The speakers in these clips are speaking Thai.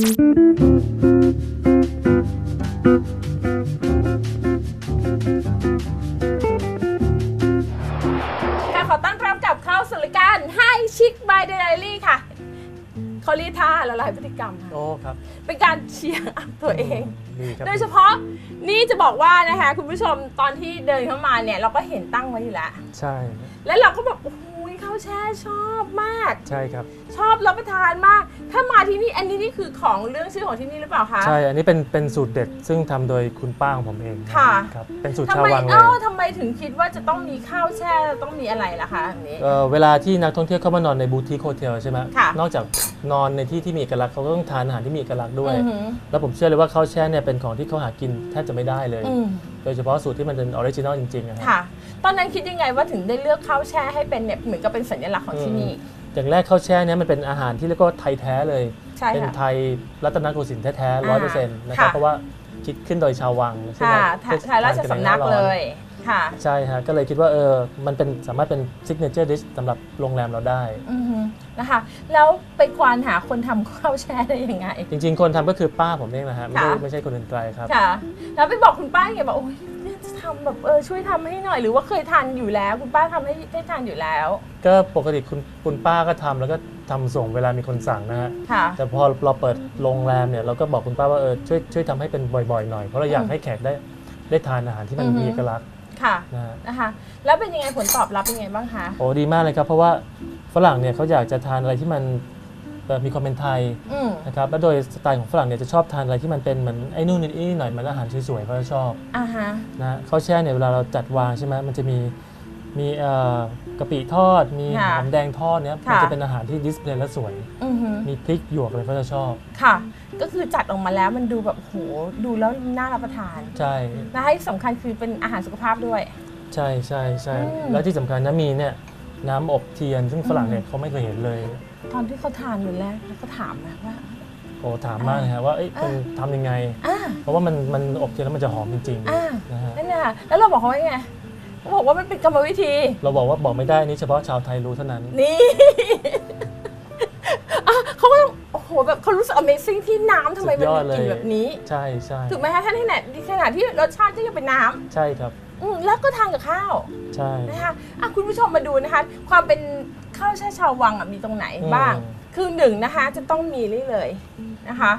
ค่ะขอต้อนรับกลับเข้าสู่รายการ Hi Chic by The Diary ค่ะเขาเรียกท่าละลายพฤติกรรมค่ะ โอ้ครับเป็นการเชียร์อัพตัวเอง ดีครับโดยเฉพาะนี่จะบอกว่านะคะคุณผู้ชมตอนที่เดินเข้ามาเนี่ย เราก็เห็นตั้งไว้อยู่แล้ว ใช่ แล้วเราก็แบบโอ้โหข้าวแช่ ชอบมาก ใช่ครับ ชอบรับประทานมาก ถ้ามาที่นี่อันนี้นี่คือของเรื่องชื่อของที่นี่หรือเปล่าคะใช่ อันนี้เป็นเป็นสูตรเด็ดซึ่งทำโดยคุณป้าของผมเองค่ะ ครับเป็นสูตรทำชาวไมวังเลเอ้ายทำไมถึงคิดว่าจะต้องมีข้าวแช่ต้องมีอะไรล่ะคะอันนี้ เอ่อเวลาที่นักท่องเที่ยวเข้ามานอนในบูติคโฮเทลใช่ไหมค่ะนอกจากนอนในที่ที่มีเอกลักษณ์เขาก็ต้องทานอาหารที่มีเอกลักษณ์ด้วย อือหือ แล้วผมเชื่อเลยว่าข้าวแช่เนี่ยเป็นของที่เขาหากินแทบจะไม่ได้เลย อืมโดยเฉพาะสูตรที่มันเป็นออริจินอลจริงๆนะฮะค่ะ ตอนนั้นคิดยังไงว่าถึงได้เลือกข้าวแช่ให้เป็นเนี่ยเหมือนกับเป็นสัญลักษณ์ของที่นี่ อย่างแรกข้าวแช่เนี่ยมันเป็นอาหารที่เรียกว่าไทยแท้เลย ใช่เป็นค่ะไทยรัตนโกสินทร์แท้ๆร้อยเปอร์เซ็นต์นะครับค่ะ เพราะว่าคิดขึ้นโดยชาววังใช่ไหมค่ะเพื่อถ่ายราชทนนสำนักใหาร้อเลยค่ะ ใช่ฮะก็เลยคิดว่าเออมันเป็นสามารถเป็นซิกเนเจอร์ดิชสำหรับโรงแรมเราได้ อือหือนะคะ แล้วไปควานหาคนทำข้าวแช่ได้ยังไง จริงๆ คนทำก็คือป้าผมเองนะฮะไม่ใช่ค่ะ ไม่ใช่คนอื่นไกลครับ ค่ะ แล้วไปบอกคุณป้าไงบอกโอ้ยเนี่ยจะ ทำแบบเออช่วยทำให้หน่อยหรือว่าเคยทานอยู่แล้ว คุณป้าทำให้ให้ทานอยู่แล้วก็ปกติคุณคุณป้าก็ทำแล้วก็ทำส่งเวลามีคนสั่งนะฮะ ค่ะ แต่พอเราเปิดโรงแรมเนี่ยเราก็บอกคุณป้าว่าเออช่วยช่วยทำให้เป็นบ่อยๆหน่อยเพราะเราอยากอืมให้แขกได้ได้ทานอาหารที่มันอือฮึ มีเอกลักษณ์ค่ะนะฮะนะคะ แล้วเป็นยังไงผลตอบรับเป็นยังไงบ้างคะ โอ้ดีมากเลยครับเพราะว่าฝรั่งเนี่ยเขาอยากจะทานอะไรที่มันเอ่อมีความเป็นไทยอืมนะครับแล้วโดยสไตล์ของฝรั่งเนี่ยจะชอบทานอะไรที่มันเป็นเหมือนไอ้นู่นนี่หน่อยเหมือนอาหารสวยๆเขาจะชอบอ่าฮะ นะข้าวแช่เนี่ยเวลาเราจัดวางใช่ไหมมันจะมีมีเอ่อกะปิทอด มีหค่ะอมแดงทอดเนี่ยค่ะมันจะเป็นอาหารที่ดิสเพลย์แล้วสวย อือหือมีพริกหยวกอะไรเขาจะชอบ ค่ะ ก็คือจัดออกมาแล้วมันดูแบบโหดูแล้วน่ารับประทานใช่ และให้สำคัญคือเป็นอาหารสุขภาพด้วย ใช่ใช่ใช่อืมแล้วที่สำคัญนะมีเนี่ยน้ำอบเทียนซึ่งฝรั่งอืมเนี่ยเขาไม่เคยเห็นเลย ตอนที่เขาทานอยู่แรกแล้วก็ถามนะว่า โอ้ถามมากเลยฮะว่าเอ้ยอ่ามัมันทำยังไง อ่าเพราะว่ามันมันอบเทียนแล้วมันจะหอมจริงอ่าๆนะฮะนั่นน่ะแล้วเราบอกเขาว่าไงเขาบอกว่ามันเป็นกรรมวิธี เราบอกว่าบอกไม่ได้นี่เฉพาะชาวไทยรู้เท่านั้น นี่ อะเขาก็ต้องโอ้โหแบบเขารู้สึก Amazing ที่น้ำทำไมมันสุดยอดมีกลิ่นเลยแบบนี้ ใช่ใช่ถูกไหมคะท่านที่ไหนขนาดที่รสชาติก็ยังเป็นน้ำใช่ครับ อืมแล้วก็ทานกับข้าวใช่ นะคะอะคุณผู้ชมมาดูนะคะ ความเป็น ข้าวแช่ชาววังอะมีตรงไหนบ้างอืมคือหนึ่งนะคะจะต้องมีนี่เลยนะคะ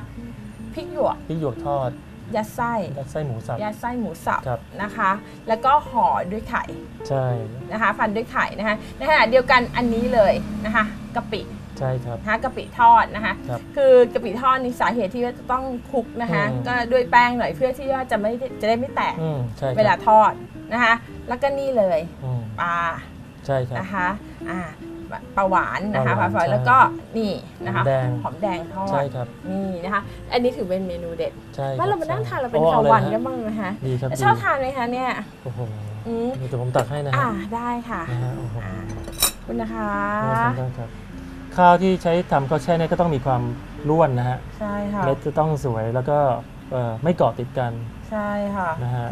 พริกหยวกพริกหยวกทอด ยัดไส้ยัดไส้หมูสับยัดไส้หมูสับครับ นะคะ แล้วก็ห่อด้วยไข่ใช่นะคะฟันด้วยไข่นะคะในขณะเดียวกันอันนี้เลยนะคะกะปิใช่ครับ นะคะกะปิทอดนะคะครับคือกะปิทอดนี่สาเหตุที่ว่าจะต้องคลุกนะคะอืม ก็ด้วยแป้งหน่อยเพื่อที่ว่าจะไม่ได้จะได้ไม่แตกอืมใช่ครับเวลาทอดนะคะ แล้วก็นี่เลยอืมปลาใช่ครับ นะคะอ่า ปลาหวานนะคะปลาหวานฝอยใช่แล้วก็นี่นะคะหอมแดงหอมแดงทอดใช่ครับนี่นะคะอันนี้ถือเป็นเมนูเด็ดใช่คบว่าเรามานั่งทานเราเป็นโอ้ข้าวอลยวันฮะกันบ้างไหมคะดีครับแล้วดีชอบทานไหมคะเนี่ยโอ้โหอืมเดี๋ยวผมตักให้นะอ่าฮะได้ค่ะนะฮะโอ้โหอ่าขอบคุณนะคะได้ครับข้าวที่ใช้ทำข้าวแช่เนี่ยก็ต้องมีความร่วนนะฮะใช่ค่ะเม็ดจะต้องสวยแล้วก็เอ่อไม่เกาะติดกันใช่ค่ะนะฮะ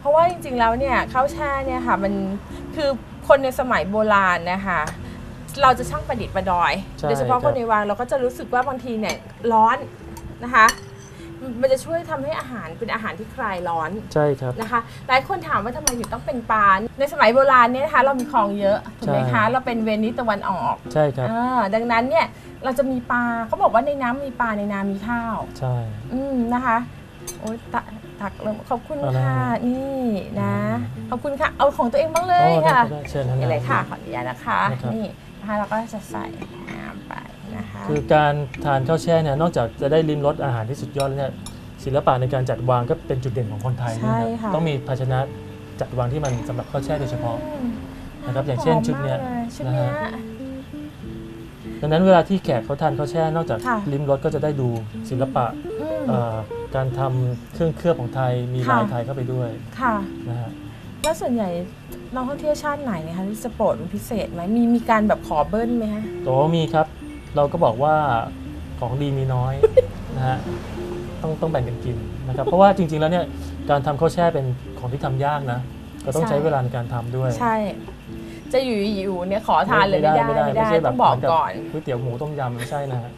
เพราะว่าจริงๆแล้วเนี่ยข้าวแช่เนี่ยค่ะมันคือ คนในสมัยโบราณนะคะเราจะช่างประดิษฐ์ประดอย ใช่โดยเฉพาะคครับนในวังเราก็จะรู้สึกว่าบางทีเนี่ยร้อนนะคะ มันจะช่วยทำให้อาหารเป็นอาหารที่คลายร้อน ใช่ครับ นะคะหลายคนถามว่าทำไมถึงต้องเป็นปลาในสมัยโบราณเนี่ยนะคะเรามีคลองเยอะถูกไหมใช่ คะเราเป็นเวนิสตะวันออกใช่ครับ อ่าดังนั้นเนี่ยเราจะมีปลาเขาบอกว่าในน้ำมีปลาในนามีข้าวใช่ อืมนะคะ โอ้ยตักตักเลยขอบคุณเอาเลยค่ะนี่นะ ขอบคุณค่ะ เอาของตัวเองบ้างเลยโอ้ได้ค่ะได้เชิญท่านนี่เลยค่ะขออนุญาตนะคะนะครับนี่นะคะเราก็จะใส่น้ำไปนะคะคือการทานข้าวแช่เนี่ยนอกจากจะได้ลิ้มรสอาหารที่สุดยอดแล้วเนี่ยศิลปะในการจัดวางก็เป็นจุดเด่นของคนไทยนะใช่คค่ะรับต้องมีภาชนะจัดวางที่มันสำหรับข้าวแช่โดยเฉพาะอืมนะครับอย่างเช่นหมชุดเนี้ยมากลชุดเนี้ยนะฮะดังนั้นเวลาที่แขกเขาทานข้าวแช่นอกจากค่ะลิ้มรสก็จะได้ดูศิลปะอืมเอ่อ การทำเครื่องเคลือบของไทยมีค่ะลายไทยเข้าไปด้วยค่ะ นะฮะแล้วส่วนใหญ่นักท่องเที่ยวชาติไหนนะคะที่จะโปรดเป็นพิเศษไหมมีมีการแบบขอเบิ้ลไหมคะโตมีครับ เราก็บอกว่าของดีมีน้อย นะฮะต้องต้องแบ่งกันกินนะครับ เพราะว่าจริงๆแล้วเนี่ยการทำข้าวแช่เป็นของที่ทำยากนะ ก็ต้องใช่ใช้เวลาในการทำด้วย ใช่ จะอยู่อยู่เนี่ยขอทานเลยไม่ได้ไม่ได้ใช่แบบต้องบอกเหมืนก่อนก๋วยเตี๋ยวหมูต้มยำไม่ใช่นะฮะ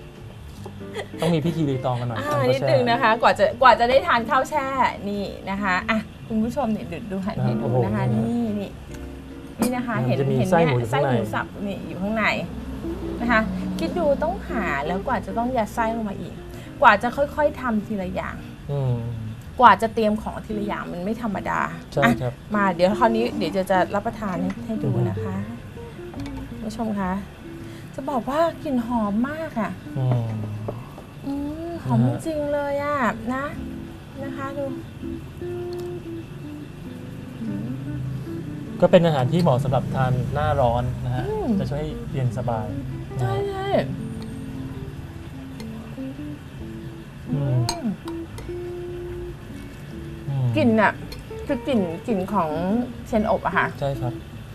ต้องมีพิธีรีตองกันหน่อยอ่าทำข้าวนิดแช่นึงนะคะ กว่าจะกว่าจะได้ทานข้าวแช่นี่นะคะอะคุณผู้ชมเนี่ยดูดูหันให้ดูนะคะโอ้โหนี่นี่นี่นะคะมันเห็นจะมีเห็นไส้เนี่ยหมูอยู่ไส้ข้างหในมูสับนี่อยู่ข้างในนะคะ คิดดูต้องหาแล้วกว่าจะต้องยัดไส้ลงมาอีก กว่าจะค่อยๆทำทีละอย่างอืมกว่าจะเตรียมของทีละอย่างมันไม่ธรรมดาใช่อะครับมาเดี๋ยวคราวนี้เดี๋ยวจะจะรับประทานให้ให้ดูนะคะคุณผู้ชมคะ จะบอกว่ากลิ่นหอมมากอะอืม อืมหอมนะฮะ จริงๆเลยอะนะนะคะดูก็เป็นอาหารที่เหมาะสำหรับทานหน้าร้อนนะฮะ อืม จะช่วยให้เย็นสบายนะใช่ฮะใช่อืมอืมกลิ่นอะคือกลิ่นกลิ่นของเชนอบอะค่ะ ใช่ครับ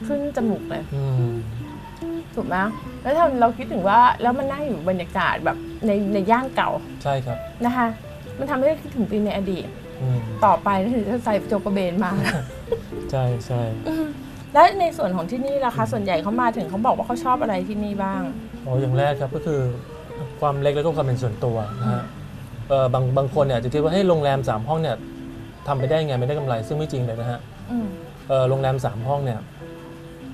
ขึ้นจมูกเลย อืม ถูกไหมแล้วถ้าเราคิดถึงว่าแล้วมันนั่งอยู่บรรยากาศแบบในในย่านเก่าใช่ครับนะคะ มันทำให้คิดถึงปีในอดีตอืมต่อไปก็ถึงจะใส่โจกระเบนมา ใช่ใช่และในส่วนของที่นี่ล่ะคะ ส่วนใหญ่เขามาถึงเขาบอกว่าเขาชอบอะไรที่นี่บ้างโอ้อย่างแรกครับก็คือความเล็กแล้วก็ความเป็นส่วนตัวนะฮะเออบางบางคนเนี่ยอาจจะคิดว่าให้โรงแรมสามห้องเนี่ยทำไปได้ไงไม่ได้กำไรซึ่งไม่จริงเลยนะฮะอืมเออโรงแรมสามห้องเนี่ย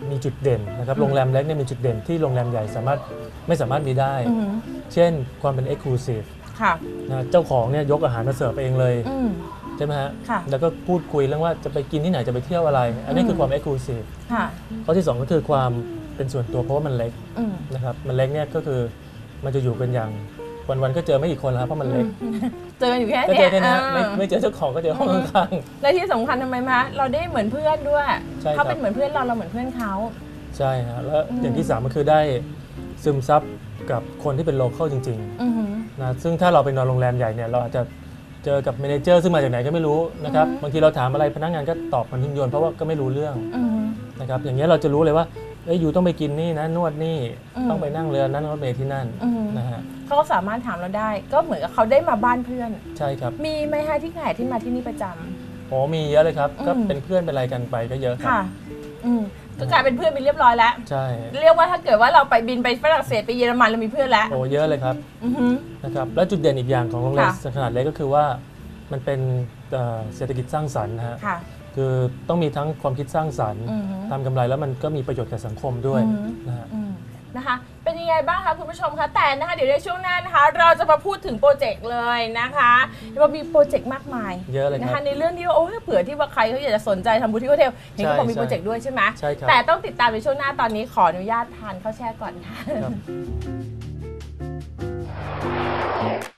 มีจุดเด่นนะครับอืมโรงแรมเล็กเนี่ยมีจุดเด่นที่โรงแรมใหญ่สามารถไม่สามารถมีได้ อืมเช่นความเป็น Exclusive ค่ะนะเจ้าของเนี่ยยกอาหารมาเสิร์ฟเองเลย อืม ใช่ไหมฮะ ค่ะแล้วก็พูดคุยเรื่องว่าจะไปกินที่ไหนจะไปเที่ยวอะไร อันนี้คือความ Exclusive ค่ะข้อที่สองก็คือความเป็นส่วนตัวเพราะว่ามันเล็กอืมนะครับ มันเล็กเนี่ยก็คือมันจะอยู่เป็นอย่าง วันๆก็เจอไม่กี่คนแล้วครับเพราะมันเล็กเจอกันอยู่แค่ก็เนี้เจยอแค่นี้ฮะไม่อ่าไม่เจอเจ้าของก็เจอห้องข้าง และที่สำคัญทำไมมาเราได้เหมือนเพื่อนด้วย ใช่ครับ เขาเป็นเหมือนเพื่อนเราเราเหมือนเพื่อนเขา ๆใช่ฮะแล้วอืมอย่างที่สามก็คือได้ซึมซับกับคนที่เป็นโลเคอลจริงอือหือ ๆนะซึ่งถ้าเราไปนอนโรงแรมใหญ่เนี่ยเราอาจจะเจอกับเมเนเจอร์ซึ่งมาจากไหนก็ไม่รู้นะครับอืมบางทีเราถามอะไรพนักงานก็ตอบมันทิ้งโยนเพราะว่าก็ไม่รู้เรื่อง อือหือ นะครับอย่างเงี้ยเราจะรู้เลยว่าเอ้ยอยู่ต้องไปกินนี่นะนวดนี่อืม ต้องไปนั่งเรือนั่งรถเมล์ที่นั่นอือหือนะฮะ เขาก็สามารถถามเราได้ ก็เหมือนกับเขาได้มาบ้านเพื่อน ใช่ครับมีไหมคะที่ไหนที่มาที่นี่ประจำ โอ้มีเยอะเลยครับ อืม ก็เป็นเพื่อนเป็นอะไรกันไปก็เยอะครับ ค่ะ อืมก็กลายเป็นเพื่อนไปเรียบร้อยแล้ว ใช่ เรียกว่าถ้าเกิดว่าเราไปบินไปฝรั่งเศสไปเยอรมันเรามีเพื่อนแล้วโอ้เยอะเลยครับอือหือ นะครับ แล้วจุดเด่นอีกอย่างของโรงแรมค่ะ ขนาดเล็กก็คือว่า มันเป็นเอ่อเศรษฐกิจสร้างสรรค์นะฮะ ค่ะ คือต้องมีทั้งความคิดสร้างสรรค์อือหือ ทำกำไรแล้วมันก็มีประโยชน์กับสังคมด้วยอืม นะฮะ อืมนะคะเป็น ยังไงบ้างคะคุณผู้ชมคะแต่นะคะเดี๋ยวในช่วงหน้านะคะ เราจะมาพูดถึงโปรเจกต์เลยนะคะเรามีโปรเจกต์มากมายเยอะเลยนะครัคะบในเรื่องที่ว่าโอ้ยเผื่อที่ว่าใครเขาอยากจะสนใจทำบูติโฮเทลเห็นเขาบอกมีใช่โปรเจกต์ด้วยใช่ไหมใช่ครับ แต่ต้องติดตามในช่วงหน้าตอนนี้ขออนุญาตทานข้าวแช่ก่อนค่ะ ครับ